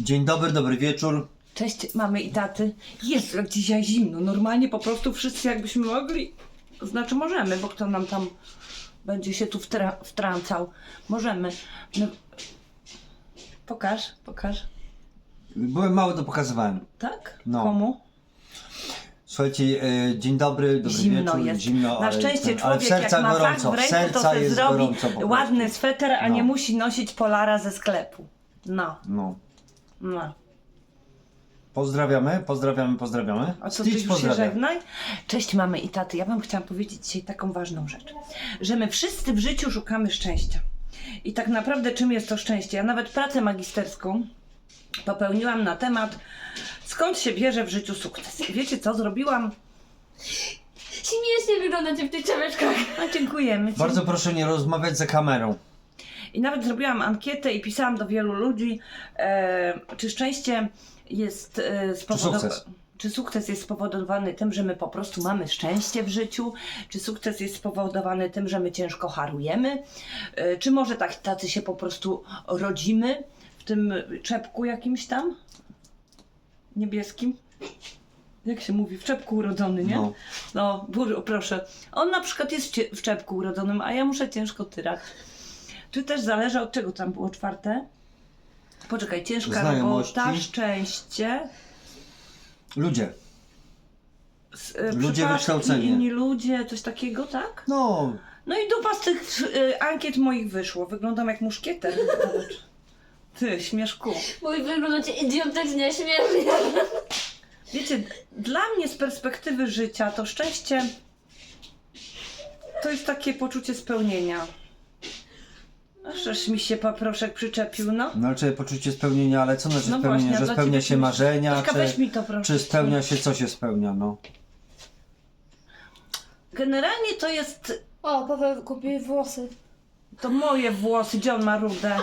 Dzień dobry, dobry wieczór. Cześć mamy i taty. Jest jak dzisiaj zimno. Normalnie po prostu wszyscy jakbyśmy mogli. Znaczy możemy, bo kto nam tam będzie się tu wtra- wtrącał. Możemy. No. Pokaż, pokaż. Byłem mały, to pokazywałem. Tak? No. Komu? Słuchajcie, e, dzień dobry, dobry Zimno wieczór. jest. Zimno, Na ale szczęście ten- ale w człowiek jak serca ma gorąco, fach w ręku, serca to sobie jest zrobi gorąco po prostu. ładny sweter, a No. nie musi nosić polara ze sklepu. No, No. No. Pozdrawiamy, pozdrawiamy, pozdrawiamy. A co ty Stitch już się pozdrawia. żegnaj? Cześć mamy i taty. Ja wam chciałam powiedzieć dzisiaj taką ważną rzecz. Że my wszyscy w życiu szukamy szczęścia. I tak naprawdę czym jest to szczęście? Ja nawet pracę magisterską popełniłam na temat skąd się bierze w życiu sukces. I wiecie co? Zrobiłam... Śmiesznie wyglądacie w tych czapeczkach. No dziękujemy ci. Bardzo proszę nie rozmawiać za kamerą. I nawet zrobiłam ankietę i pisałam do wielu ludzi, e, czy szczęście jest e, spowodowane. Czy sukces jest spowodowany tym, że my po prostu mamy szczęście w życiu? Czy sukces jest spowodowany tym, że my ciężko harujemy? E, czy może tak, tacy się po prostu rodzimy w tym czepku jakimś tam? Niebieskim? Jak się mówi? W czepku urodzony, nie? No. No, proszę. On na przykład jest w czepku urodzonym, a ja muszę ciężko tyrać. Tu też zależy od czego tam było czwarte. Poczekaj, ciężka Znajomości. robota, szczęście, Ludzie. s- e, Ludzie przypadki, wykształcenie. inni ludzie, coś takiego, tak? No, No i dupa z tych y, ankiet moich wyszło. Wyglądam jak muszkieter. Zobacz. Ty, śmieszku. Wy wyglądacie idiotycznie, śmiesznie. Wiecie, dla mnie z perspektywy życia to szczęście to jest takie poczucie spełnienia. Aż mi się paproszek przyczepił, no. no ale czy poczucie spełnienia, ale co znaczy No spełnienie? właśnie, a że dla spełnia ciebie się marzenia, Tośka, weź czy, mi to proszę. czy spełnia się, co się spełnia, no. Generalnie to jest, O, Paweł kupił włosy. To moje włosy, gdzie on ma rudę.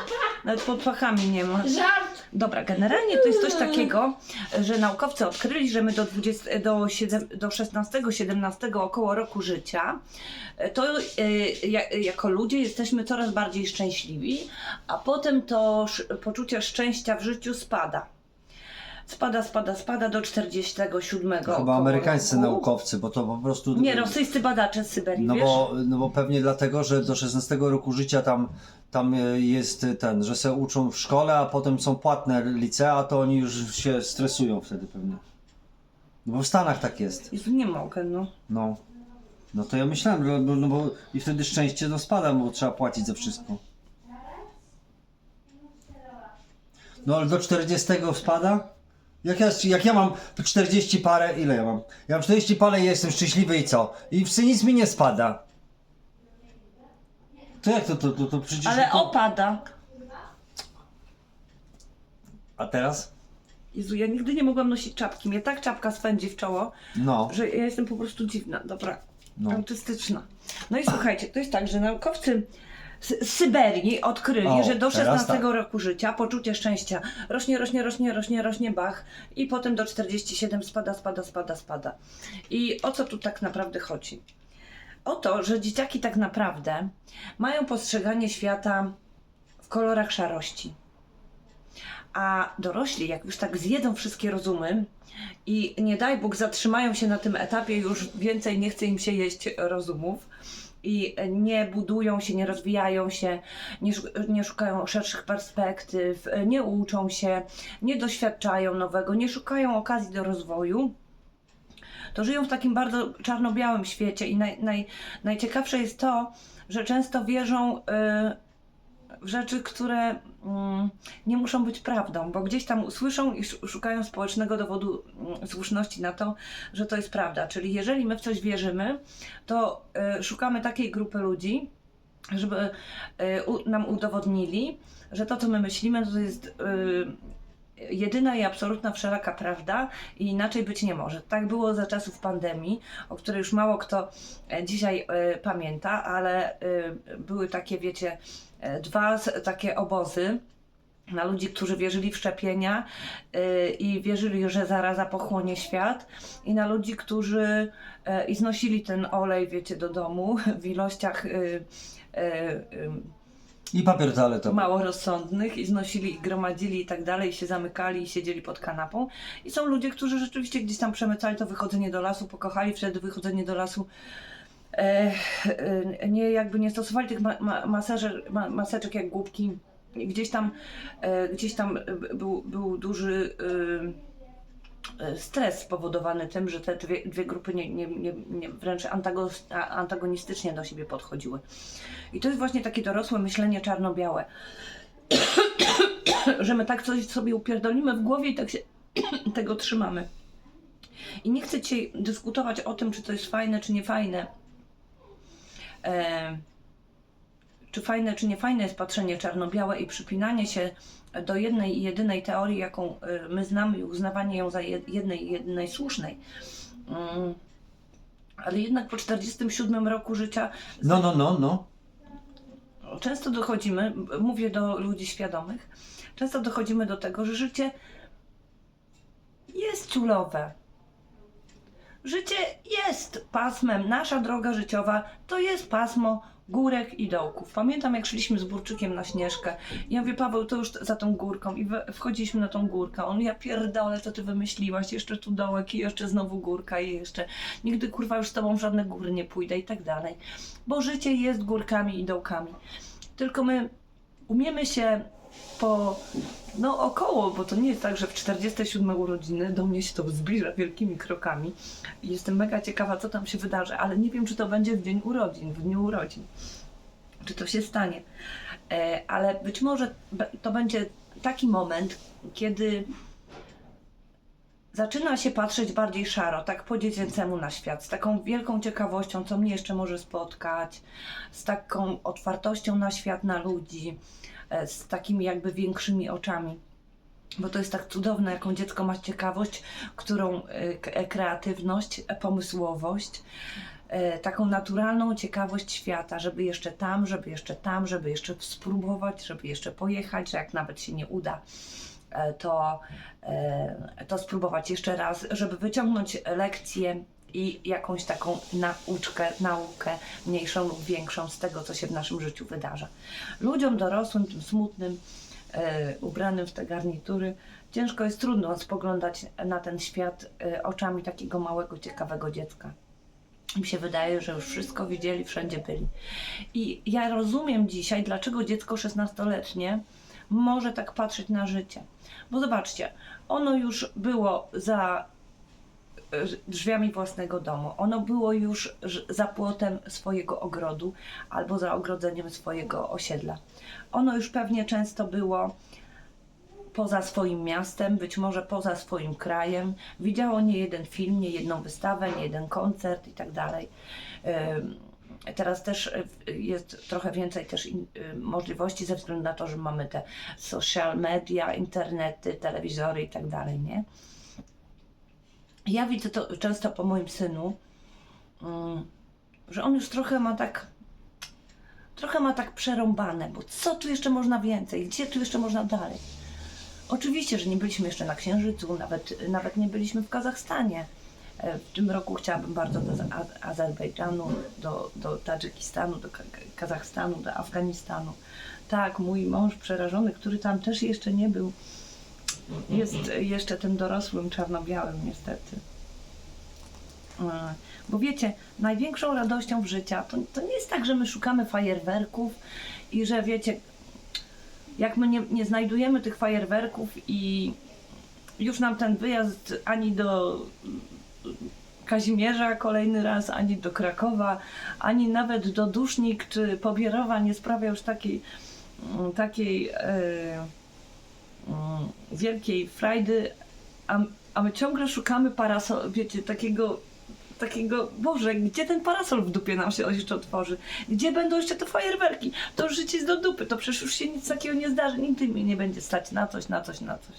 Nawet pod pachami nie ma. Żart! Dobra, generalnie to jest coś takiego, że naukowcy odkryli, że my do, 20, do, 7, do 16-17 około roku życia, e, to ja- jako ludzie jesteśmy coraz bardziej szczęśliwi, a potem to poczucie szczęścia w życiu spada. Spada, spada, spada do 47 Chyba około amerykańscy roku. naukowcy, bo to po prostu... Nie, rosyjscy badacze z Syberii, No wiesz? bo, no bo pewnie dlatego, że do 16 roku życia tam, tam e, jest ten, że se uczą w szkole, a potem są płatne licea, to oni już się stresują wtedy pewnie. No bo w Stanach tak jest. Jezu, nie mogę, no. No. No to ja myślałem, no, no bo i wtedy szczęście to spada, bo trzeba płacić za wszystko. No ale do 40 spada? Jak ja, jak ja mam 40 parę, ile ja mam? Ja mam 40 parę i jestem szczęśliwy i co? I w nic mi nie spada. To jak to, to, to, to przecież... Ale to... opada. A teraz? Jezu, ja nigdy nie mogłam nosić czapki. Mnie tak czapka swędzi w czoło. No. że ja jestem po prostu dziwna, dobra, No. autystyczna. No i słuchajcie, to jest tak, że naukowcy z Syberii odkryli, O, że do teraz 16 tak. roku życia poczucie szczęścia rośnie, rośnie, rośnie, rośnie, rośnie, bach i potem do 47 spada, spada, spada, spada. I o co tu tak naprawdę chodzi? O to, że dzieciaki tak naprawdę mają postrzeganie świata w kolorach szarości. A dorośli, jak już tak zjedzą wszystkie rozumy i nie daj Bóg zatrzymają się na tym etapie, już więcej nie chce im się jeść rozumów i nie budują się, nie rozwijają się, nie, nie szukają szerszych perspektyw, nie uczą się, nie doświadczają nowego, nie szukają okazji do rozwoju, to żyją w takim bardzo czarno-białym świecie i naj, naj, najciekawsze jest to, że często wierzą y, w rzeczy, które mm, nie muszą być prawdą, bo gdzieś tam usłyszą i sz- szukają społecznego dowodu mm, słuszności na to, że to jest prawda. Czyli jeżeli my w coś wierzymy, to y, szukamy takiej grupy ludzi, żeby y, u, nam udowodnili, że to, co my myślimy, to jest y, jedyna i absolutna wszelaka prawda i inaczej być nie może. Tak było za czasów pandemii, o której już mało kto dzisiaj e, pamięta, ale e, były takie, wiecie, dwa takie obozy na ludzi, którzy wierzyli w szczepienia e, i wierzyli, że zaraza pochłonie świat i na ludzi, którzy e, i znosili ten olej, wiecie, do domu w ilościach e, I papier toaletowy. mało rozsądnych i znosili i gromadzili i tak dalej, i się zamykali i siedzieli pod kanapą. I są ludzie, którzy rzeczywiście gdzieś tam przemycali to wychodzenie do lasu, pokochali wtedy wychodzenie do lasu. E, e, nie jakby nie stosowali tych ma, ma, ma, maseczek jak głupki. Gdzieś tam, e, gdzieś tam był, był duży stres spowodowany tym, że te dwie, dwie grupy nie, nie, nie, nie, wręcz antagonistycznie do siebie podchodziły. I to jest właśnie takie dorosłe myślenie czarno-białe. że my tak coś sobie upierdolimy w głowie i tak się tego trzymamy. I nie chcę dzisiaj dyskutować o tym, czy to jest fajne, czy nie fajne. E, czy fajne, czy nie fajne jest patrzenie czarno-białe i przypinanie się do jednej i jedynej teorii, jaką e, my znamy i uznawanie ją za jed- jednej i jedynej słusznej. Mm. Ale jednak po 47 roku życia No, no, no, no. często dochodzimy, mówię do ludzi świadomych, często dochodzimy do tego, że życie jest ciulowe. Życie jest pasmem. Nasza droga życiowa to jest pasmo górek i dołków. Pamiętam, jak szliśmy z Burczykiem na Śnieżkę. Ja mówię, Paweł, to już za tą górką. I wchodziliśmy na tą górkę. On, ja pierdolę, co ty wymyśliłaś? Jeszcze tu dołek i jeszcze znowu górka i jeszcze. Nigdy, kurwa, już z tobą w żadne góry nie pójdę i tak dalej. Bo życie jest górkami i dołkami. Tylko my umiemy się po, no około, bo to nie jest tak, że w 47 urodziny do mnie się to zbliża wielkimi krokami. Jestem mega ciekawa, co tam się wydarzy, ale nie wiem, czy to będzie w dzień urodzin, w dniu urodzin. Czy to się stanie. E, ale być może to będzie taki moment, kiedy zaczyna się patrzeć bardziej szaro, tak po dziecięcemu na świat, z taką wielką ciekawością, co mnie jeszcze może spotkać, z taką otwartością na świat, na ludzi, z takimi jakby większymi oczami. Bo to jest tak cudowne, jaką dziecko ma ciekawość, którą e, e, kreatywność, e, pomysłowość, e, taką naturalną ciekawość świata, żeby jeszcze tam, żeby jeszcze tam, żeby jeszcze spróbować, żeby jeszcze pojechać, że jak nawet się nie uda, e, to, e, to spróbować jeszcze raz, żeby wyciągnąć lekcję i jakąś taką nauczkę, naukę mniejszą lub większą z tego, co się w naszym życiu wydarza. Ludziom dorosłym, tym smutnym, e, ubranym w te garnitury, ciężko jest trudno spoglądać na ten świat e, oczami takiego małego, ciekawego dziecka. Mi się wydaje, że już wszystko widzieli, wszędzie byli. I ja rozumiem dzisiaj, dlaczego dziecko 16-letnie może tak patrzeć na życie. Bo zobaczcie, ono już było za drzwiami własnego domu. Ono było już za płotem swojego ogrodu albo za ogrodzeniem swojego osiedla. Ono już pewnie często było poza swoim miastem, być może poza swoim krajem. Widziało nie jeden film, nie jedną wystawę, nie jeden koncert i tak. Ym, Teraz też y, jest trochę więcej też możliwości ze względu na to, że mamy te social media, internety, telewizory i tak nie? Ja widzę to często po moim synu, ym, że on już trochę ma tak trochę ma tak przerąbane, bo co tu jeszcze można więcej, gdzie tu jeszcze można dalej? Oczywiście, że nie byliśmy jeszcze na Księżycu, nawet, nawet nie byliśmy w Kazachstanie. E, W tym roku chciałabym bardzo do Azerbejdżanu, do, do Tadżykistanu, do Ka- Kazachstanu, do Afganistanu. Tak, mój mąż przerażony, który tam też jeszcze nie był, jest jeszcze tym dorosłym czarno-białym niestety. E, Bo wiecie, największą radością w życiu to, to nie jest tak, że my szukamy fajerwerków i że wiecie, jak my nie, nie znajdujemy tych fajerwerków i już nam ten wyjazd ani do Kazimierza kolejny raz, ani do Krakowa, ani nawet do Dusznik czy Pobierowa nie sprawia już takiej, mm, takiej mm, wielkiej frajdy, a, a my ciągle szukamy parasol, wiecie, takiego takiego, Boże, gdzie ten parasol w dupie nam się jeszcze otworzy? Gdzie będą jeszcze te fajerwerki? To już życie jest do dupy, to przecież już się nic takiego nie zdarzy, nigdy mi nie będzie stać na coś, na coś, na coś.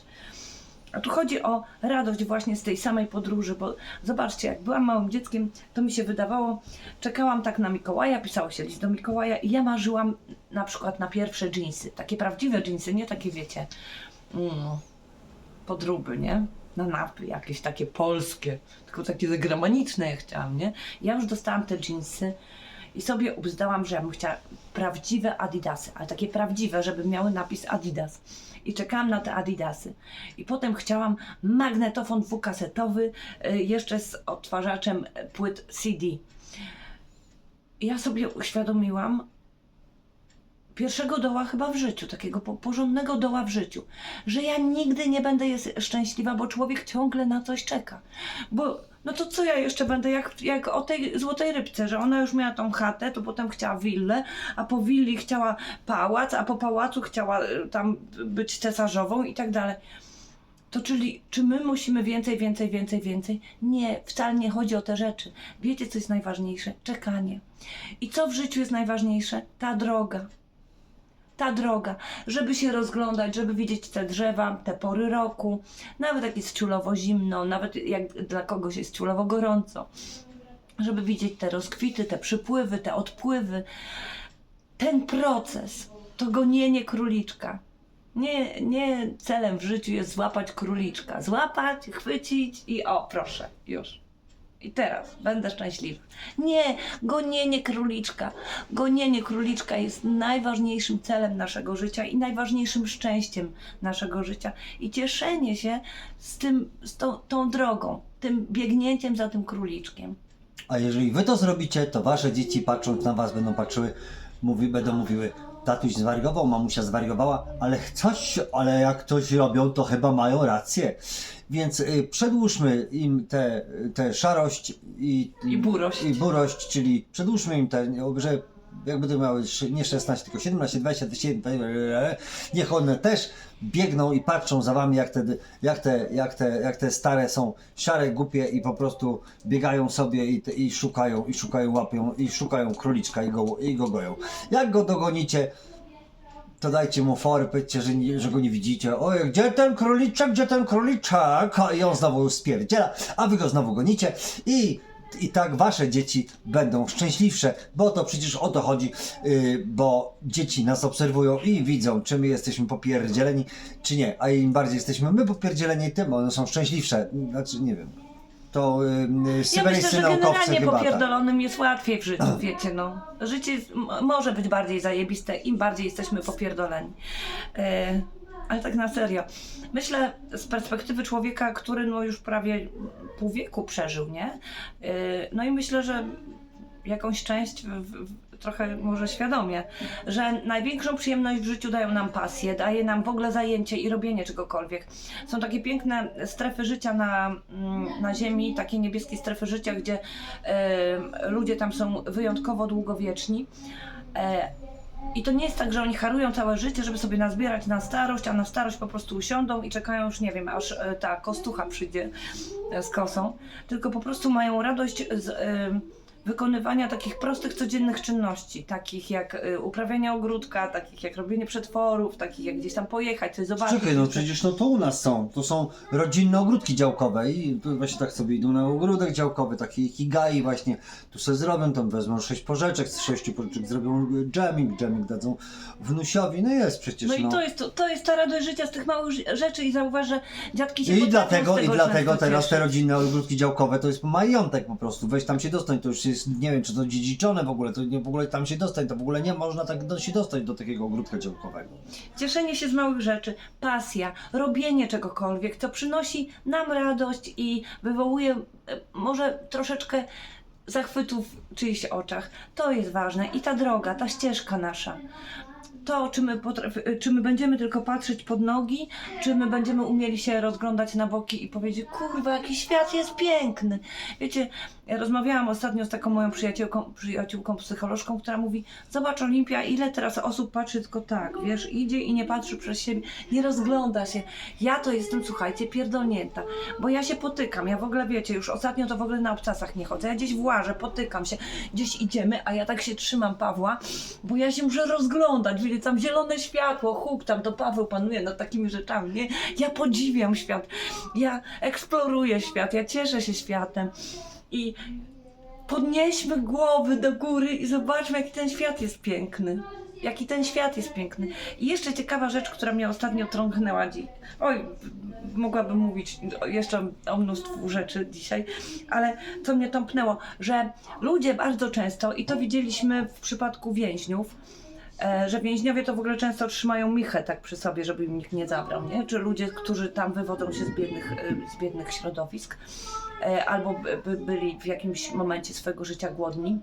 A tu chodzi o radość właśnie z tej samej podróży, bo zobaczcie, jak byłam małym dzieckiem, to mi się wydawało, czekałam tak na Mikołaja, pisało się list do Mikołaja i ja marzyłam na przykład na pierwsze dżinsy, takie prawdziwe dżinsy, nie takie wiecie, mm, podróby, nie? Na napy jakieś takie polskie, tylko takie zagraniczne ja chciałam, nie? Ja już dostałam te dżinsy I sobie ubzdałam, że ja bym chciała prawdziwe Adidasy, ale takie prawdziwe, żeby miały napis Adidas. I czekałam na te Adidasy. I potem chciałam magnetofon dwukasetowy, y, jeszcze z odtwarzaczem płyt CD. I ja sobie uświadomiłam, pierwszego doła chyba w życiu, takiego po- porządnego doła w życiu, że ja nigdy nie będę jest szczęśliwa, bo człowiek ciągle na coś czeka. Bo no to co ja jeszcze będę, jak, jak o tej złotej rybce, że ona już miała tą chatę, to potem chciała willę, a po willi chciała pałac, a po pałacu chciała y, tam być cesarzową i tak dalej. To czyli, czy my musimy więcej, więcej, więcej, więcej? Nie, wcale nie chodzi o te rzeczy. Wiecie, co jest najważniejsze? Czekanie. I co w życiu jest najważniejsze? Ta droga ta droga, żeby się rozglądać, żeby widzieć te drzewa, te pory roku, nawet jak jest ciulowo zimno, nawet jak dla kogoś jest ciulowo gorąco, żeby widzieć te rozkwity, te przypływy, te odpływy. Ten proces, to gonienie króliczka. Nie, nie celem w życiu jest złapać króliczka. Złapać, chwycić i o, proszę, już. I teraz będę szczęśliwy. Nie, gonienie króliczka. Gonienie króliczka jest najważniejszym celem naszego życia i najważniejszym szczęściem naszego życia. I cieszenie się z, tym, z tą, tą drogą, tym biegnięciem za tym króliczkiem. A jeżeli wy to zrobicie, to wasze dzieci patrząc na was będą patrzyły, mówi, będą mówiły, tatuś zwariował, mamusia zwariowała, ale coś, ale jak coś robią, to chyba mają rację. Więc y, przedłużmy im tę te szarość i, I burość. i burość, czyli przedłużmy im te, że jak będą miały nie 16, tylko 17, 20, 21, niech one też biegną i patrzą za wami, jak te, jak te, jak te, jak te stare są szare, głupie i po prostu biegają sobie i, i szukają, i szukają, łapią, i szukają króliczka i go, i go goją. Jak go dogonicie, to dajcie mu fory, powiedzcie, że, nie, że go nie widzicie. Oj, gdzie ten króliczek, gdzie ten króliczek? I on znowu spierdziela, a wy go znowu gonicie i, i tak wasze dzieci będą szczęśliwsze, bo to przecież o to chodzi, yy, bo dzieci nas obserwują i widzą, czy my jesteśmy popierdzieleni, czy nie. A im bardziej jesteśmy my popierdzieleni, tym one są szczęśliwsze. Znaczy, nie wiem. To yy, Ja myślę, syberyjscy że naukowcy generalnie chyba tak. popierdolonym jest łatwiej w życiu, wiecie, no. Życie jest, m- może być bardziej zajebiste, im bardziej jesteśmy popierdoleni. E, ale tak na serio. Myślę z perspektywy człowieka, który no już prawie pół wieku przeżył, nie? E, no i myślę, że jakąś część w, w, trochę może świadomie, że największą przyjemność w życiu dają nam pasje, daje nam w ogóle zajęcie i robienie czegokolwiek. Są takie piękne strefy życia na, mm, na Ziemi, takie niebieskie strefy życia, gdzie e, ludzie tam są wyjątkowo długowieczni. E, i to nie jest tak, że oni harują całe życie, żeby sobie nazbierać na starość, a na starość po prostu usiądą i czekają już, nie wiem, aż e, ta kostucha przyjdzie e, z kosą, tylko po prostu mają radość z e, wykonywania takich prostych, codziennych czynności, takich jak e, uprawianie ogródka, takich jak robienie przetworów, takich jak gdzieś tam pojechać, coś zobaczyć. Czekaj, no przecież no to u nas są. To są rodzinne ogródki działkowe i tu właśnie tak sobie idą na ogródek działkowy, taki higai właśnie. Tu sobie zrobią, tam wezmą sześć porzeczek, z sześciu porzeczek zrobią dżemik, dżemik dadzą wnusiowi. No jest przecież, No no. i to jest, to, to jest ta radość życia z tych małych ży- rzeczy i zauważ, że dziadki się I potrafią dlatego, z i tego dlatego często teraz te rodzinne ogródki działkowe to jest majątek po prostu. Weź tam się dostań, to już jest, nie wiem czy to dziedziczone w ogóle, to nie w ogóle tam się dostań, to w ogóle nie można tak do, się dostać do takiego ogródka działkowego. Cieszenie się z małych rzeczy, pasja, robienie czegokolwiek, co przynosi nam radość i wywołuje e, może troszeczkę zachwytów w czyichś oczach. To jest ważne i ta droga, ta ścieżka nasza. To, czy my, potrafi, czy my będziemy tylko patrzeć pod nogi, czy my będziemy umieli się rozglądać na boki i powiedzieć, kurwa, jaki świat jest piękny. Wiecie, ja rozmawiałam ostatnio z taką moją przyjaciółką, przyjaciółką psycholożką, która mówi, zobacz Olimpia, ile teraz osób patrzy tylko tak, wiesz, idzie i nie patrzy przez siebie, nie rozgląda się. Ja to jestem, słuchajcie, pierdolnięta, bo ja się potykam, ja w ogóle, wiecie, już ostatnio to w ogóle na obcasach nie chodzę, ja gdzieś włażę, potykam się, gdzieś idziemy, a ja tak się trzymam Pawła, bo ja się muszę rozglądać, wiecie, tam zielone światło, huk, tam to Paweł panuje nad takimi rzeczami, nie? Ja podziwiam świat, ja eksploruję świat, ja cieszę się światem i podnieśmy głowy do góry i zobaczmy, jaki ten świat jest piękny. jaki ten świat jest piękny. I jeszcze ciekawa rzecz, która mnie ostatnio trąchnęła dzi- Oj, mogłabym mówić jeszcze o mnóstwu rzeczy dzisiaj, ale co mnie tąpnęło, że ludzie bardzo często, i to widzieliśmy w przypadku więźniów, że więźniowie to w ogóle często trzymają michę tak przy sobie, żeby im nikt nie zabrał, nie? Czy ludzie, którzy tam wywodzą się z biednych, e, z biednych środowisk, e, albo by, by byli w jakimś momencie swojego życia głodni,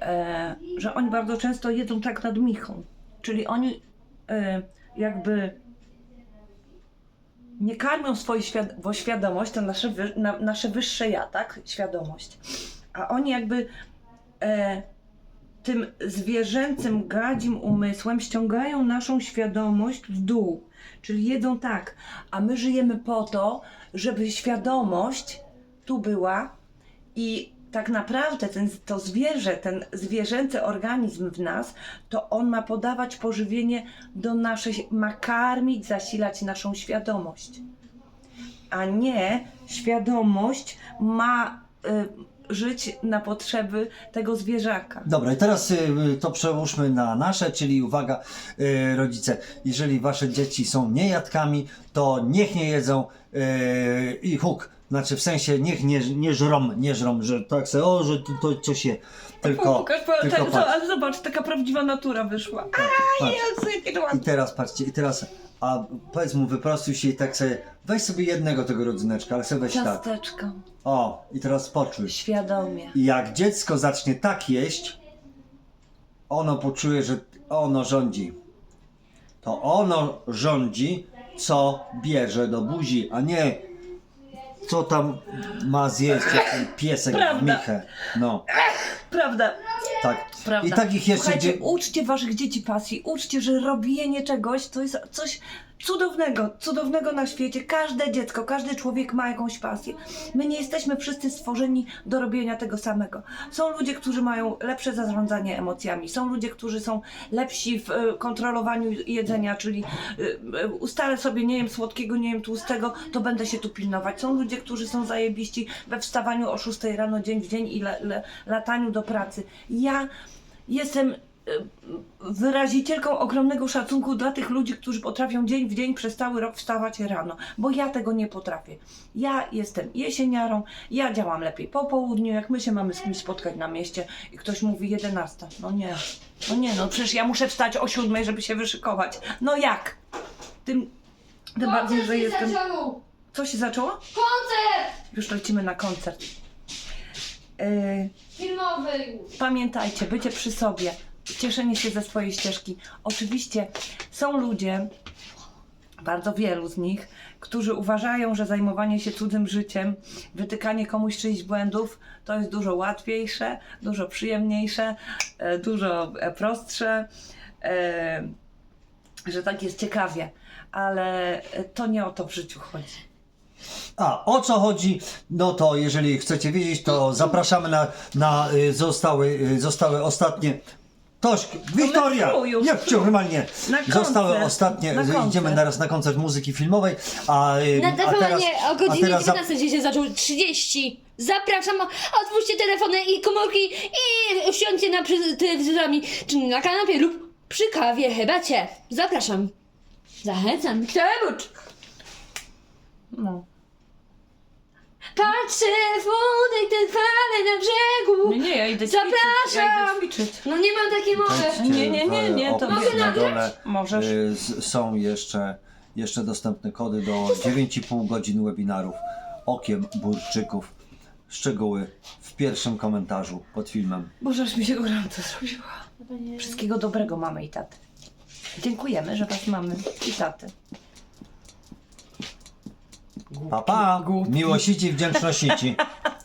e, że oni bardzo często jedzą tak nad michą. Czyli oni e, jakby nie karmią swoją świad- świadomość, to nasze, wy- na, nasze wyższe ja, tak? Świadomość. A oni jakby e, tym zwierzęcym, gadzim umysłem ściągają naszą świadomość w dół. Czyli jedzą tak, a my żyjemy po to, żeby świadomość tu była i tak naprawdę ten, to zwierzę, ten zwierzęcy organizm w nas, to on ma podawać pożywienie do naszej, ma karmić, zasilać naszą świadomość. A nie świadomość ma y, żyć na potrzeby tego zwierzaka. Dobra, i teraz y, to przełóżmy na nasze, czyli uwaga, y, rodzice, jeżeli wasze dzieci są niejadkami, to niech nie jedzą y, i huk. Znaczy w sensie niech nie, nie żrą, nie żrą, że tak se, o, że to, to coś się tylko, Pokaż, po, tylko ten, patrz. ale zobacz, taka prawdziwa natura wyszła. patrz. Jezu, jakie to I ładne. teraz patrzcie, i teraz, a powiedz mu, wyprostuj się i tak sobie, weź sobie jednego tego rodzyneczka, ale sobie weź tak. Ciasteczko, O, i teraz poczuj. świadomie. I jak dziecko zacznie tak jeść, ono poczuje, że ono rządzi. To ono rządzi, co bierze do buzi, a nie co tam ma zjeść piesek w Prawda. michę. No, Prawda, tak. prawda. I takich jeszcze Słuchajcie, dzie- uczcie waszych dzieci pasji, uczcie, że robienie czegoś to jest coś cudownego, cudownego na świecie. Każde dziecko, każdy człowiek ma jakąś pasję. My nie jesteśmy wszyscy stworzeni do robienia tego samego. Są ludzie, którzy mają lepsze zarządzanie emocjami, są ludzie, którzy są lepsi w e, kontrolowaniu jedzenia, czyli e, e, ustalę sobie, nie jem słodkiego, nie jem tłustego, to będę się tu pilnować. Są ludzie, którzy są zajebiści we wstawaniu o 6 rano dzień w dzień i le, le, lataniu do pracy. Ja jestem wyrazicielką ogromnego szacunku dla tych ludzi, którzy potrafią dzień w dzień przez cały rok wstawać rano, bo ja tego nie potrafię. Ja jestem jesieniarą, ja działam lepiej po południu, jak my się mamy z kimś spotkać na mieście i ktoś mówi 11. No nie, no nie, no przecież ja muszę wstać o 7, żeby się wyszykować. No jak? Tym, tym bardziej, że jestem... Zaczął. Co się zaczęło? Koncert Już lecimy na koncert. Yy, filmowy już. Pamiętajcie, bycie przy sobie, cieszenie się ze swojej ścieżki. Oczywiście są ludzie, bardzo wielu z nich, którzy uważają, że zajmowanie się cudzym życiem, wytykanie komuś czyichś błędów to jest dużo łatwiejsze, dużo przyjemniejsze, e, dużo e, prostsze, e, że tak jest ciekawie, ale to nie o to w życiu chodzi. A o co chodzi? No to jeżeli chcecie wiedzieć, to zapraszamy na, na y, zostały, y, zostały ostatnie. Toś, Wiktoria! No już. Nie, cię normalnie. Na koncert. Zostały ostatnie. Na Idziemy teraz na koncert muzyki filmowej. A, y, a teraz, o a godzinie teraz za- 19 dzień się zaczął 30. Zapraszam, otwórzcie telefony i komórki i usiądźcie na przy telewizorami, czy na kanapie lub przy kawie, herbacie. Zapraszam. Zachęcam. Kierucz. No. Patrzę w wódek, ten fale na brzegu. Nie, nie, ja idę ćwiczyć. Zapraszam. Ja idę ćwiczyć. No nie mam takiej mowy. Nie, nie, nie, w nie, to mogę na nagrać? dole. Możesz. Y, Są jeszcze, jeszcze dostępne kody do 9,5 godzin webinarów Okiem Burczyków. Szczegóły w pierwszym komentarzu pod filmem. Boże, aż mi się gorąco zrobiło. Wszystkiego dobrego mamy i taty. Dziękujemy, że was mamy i taty. Pa, pa! Miłości i wdzięczności ci.